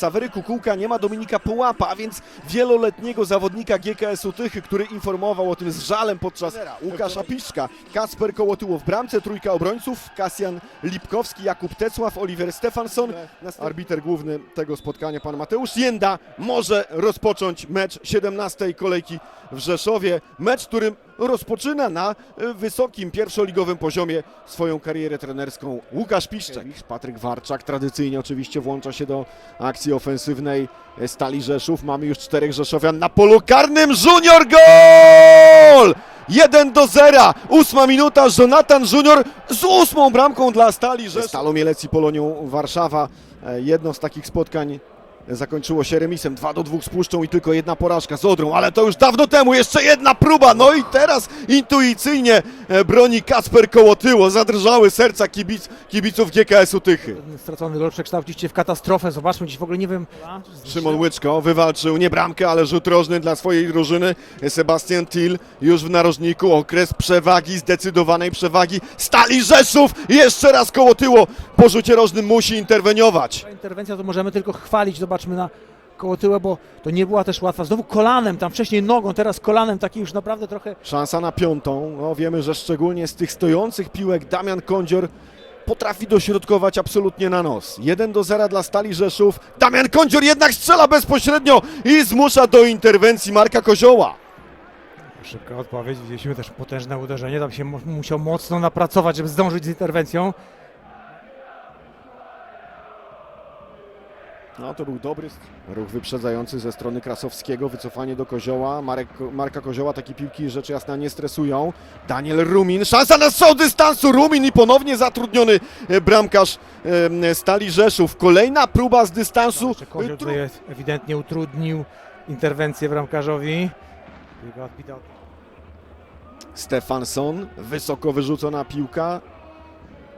Sawery Kukułka nie ma Dominika Połapa, a więc wieloletniego zawodnika GKS-u Tychy, który informował o tym z żalem podczas Łukasza Piszczka. Kasper Kołotyło w bramce, trójka obrońców, Kasjan Lipkowski, Jakub Tecław, Oliver Stefansson. Arbiter główny tego spotkania, pan Mateusz Jenda, może rozpocząć mecz 17 kolejki w Rzeszowie. Mecz, którym rozpoczyna na e, wysokim pierwszoligowym poziomie swoją karierę trenerską Łukasz Piszczek. Patryk Warczak tradycyjnie oczywiście włącza się do akcji ofensywnej Stali Rzeszów. Mamy już czterech Rzeszowian na polu karnym. Junior gol! 1 do 0. Ósma minuta. Jonathan Junior z ósmą bramką dla Stali Rzeszów. Stalą Mielec i Polonią Warszawa. E, Jedno z takich spotkań zakończyło się remisem. 2 do 2 z Puszczą i tylko jedna porażka z Odrą, ale to już dawno temu. Jeszcze jedna próba. No i teraz intuicyjnie e, broni Kasper Kołotyło. Zadrżały serca kibic, kibiców GKS-u Tychy. Stracony gol przekształcić się w katastrofę. Zobaczmy, dziś w ogóle nie wiem. Szymon Łyczko wywalczył nie bramkę, ale rzut rożny dla swojej drużyny. Sebastian Till już w narożniku. Okres przewagi, zdecydowanej przewagi. Stali Rzeszów! Jeszcze raz koło tyło. Po rzucie rożnym musi interweniować. Ta interwencja to możemy tylko chwalić. Zobaczmy na koło tyłu, bo to nie była też łatwa. Znowu kolanem, tam wcześniej nogą, teraz kolanem, taki już naprawdę trochę. Szansa na piątą. No, wiemy, że szczególnie z tych stojących piłek Damian Kądzior potrafi dośrodkować absolutnie na nos. 1 do 0 dla Stali Rzeszów. Damian Kądzior jednak strzela bezpośrednio i zmusza do interwencji Marka Kozioła. Szybka odpowiedź. Widzieliśmy też potężne uderzenie. Tam się mu- musiał mocno napracować, żeby zdążyć z interwencją. No to był dobry ruch wyprzedzający ze strony Krasowskiego, wycofanie do Kozioła, Marek, Marka Kozioła, takie piłki rzecz jasna nie stresują. Daniel Rumin, szansa na strzał dystansu, Rumin i ponownie zatrudniony e, bramkarz e, Stali Rzeszów. Kolejna próba z dystansu. Tru- tutaj ewidentnie utrudnił interwencję bramkarzowi. Stefansson, wysoko wyrzucona piłka.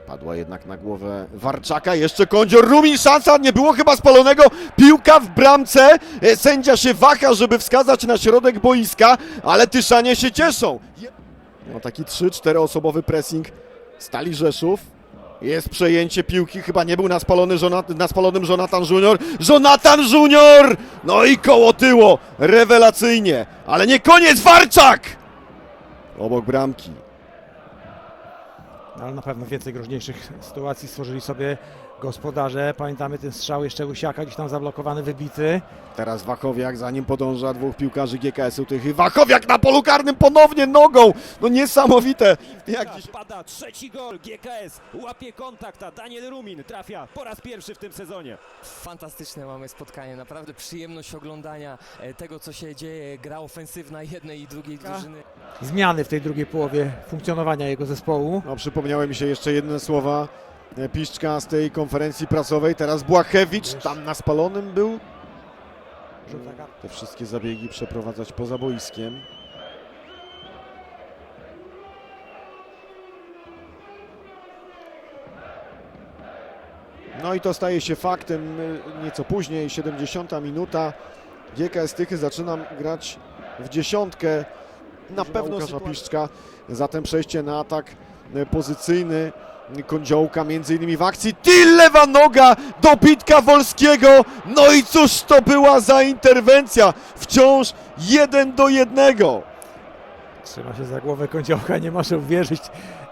Padła jednak na głowę Warczaka, jeszcze Kądzior, Rumin, szansa, nie było chyba spalonego, piłka w bramce, E, sędzia się waha, żeby wskazać na środek boiska, ale Tyszanie się cieszą. No taki 3-4 osobowy pressing Stali Rzeszów. Jest przejęcie piłki, chyba nie był na, spalony Jonat- na spalonym Jonathan Junior. Jonathan Junior! No i koło tyło, rewelacyjnie, ale nie koniec, Warczak! Obok bramki. Ale na pewno więcej groźniejszych sytuacji stworzyli sobie gospodarze. Pamiętamy ten strzał jeszcze Łysiaka, gdzieś tam zablokowany, wybity. Teraz Wachowiak, za nim podąża dwóch piłkarzy GKS-u tych. Wachowiak na polu karnym ponownie nogą! No niesamowite! Jak dziś... Pada trzeci gol GKS, łapie kontakt, a Daniel Rumin trafia po raz pierwszy w tym sezonie. Fantastyczne mamy spotkanie, naprawdę przyjemność oglądania e, tego, co się dzieje. Gra ofensywna jednej i drugiej drużyny. Zmiany w tej drugiej połowie funkcjonowania jego zespołu. No przypomniały mi się jeszcze jedne słowa Piszczka z tej konferencji prasowej. Teraz Błachewicz, tam na spalonym był. Te wszystkie zabiegi przeprowadzać poza boiskiem. No i to staje się faktem y, nieco później, 70 minuta. GKS Tychy zaczyna grać w dziesiątkę. Na pewno Łukasza Piszczka. Zatem przejście na atak y, pozycyjny Kądziołka między innymi w akcji. Till lewa noga dobitka Wolskiego. No i cóż to była za interwencja. Wciąż jeden do jednego. Trzyma się za głowę kąciołka, nie może uwierzyć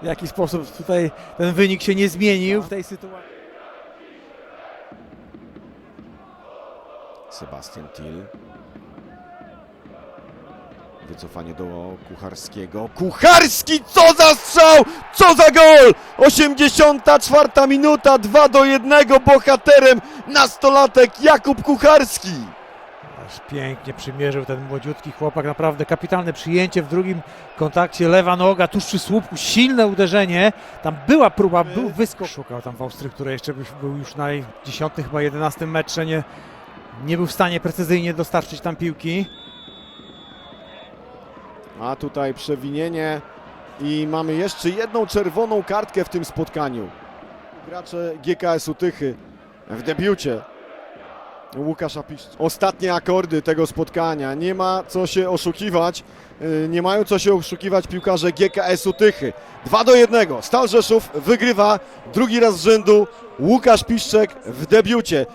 w jaki sposób tutaj ten wynik się nie zmienił w tej sytuacji. Sebastian Till. Wycofanie do Kucharskiego. Kucharski, co za strzał! Co za gol! 84 minuta, 2 do 1. Bohaterem nastolatek Jakub Kucharski. Aż pięknie przymierzył ten młodziutki chłopak, naprawdę kapitalne przyjęcie w drugim kontakcie, lewa noga tuż przy słupku, silne uderzenie, tam była próba, był wyskok. Szukał tam w Austrii, który jeszcze był już na 10 chyba 11 metrze, nie, nie był w stanie precyzyjnie dostarczyć tam piłki. A tutaj przewinienie i mamy jeszcze jedną czerwoną kartkę w tym spotkaniu. Gracze GKS-u Tychy w debiucie. Łukasz Apisz. Ostatnie akordy tego spotkania. Nie ma co się oszukiwać. Yy, Nie mają co się oszukiwać piłkarze GKS-u Tychy. 2 do 1. Stal Rzeszów wygrywa drugi raz z rzędu. Łukasz Piszczek w debiucie.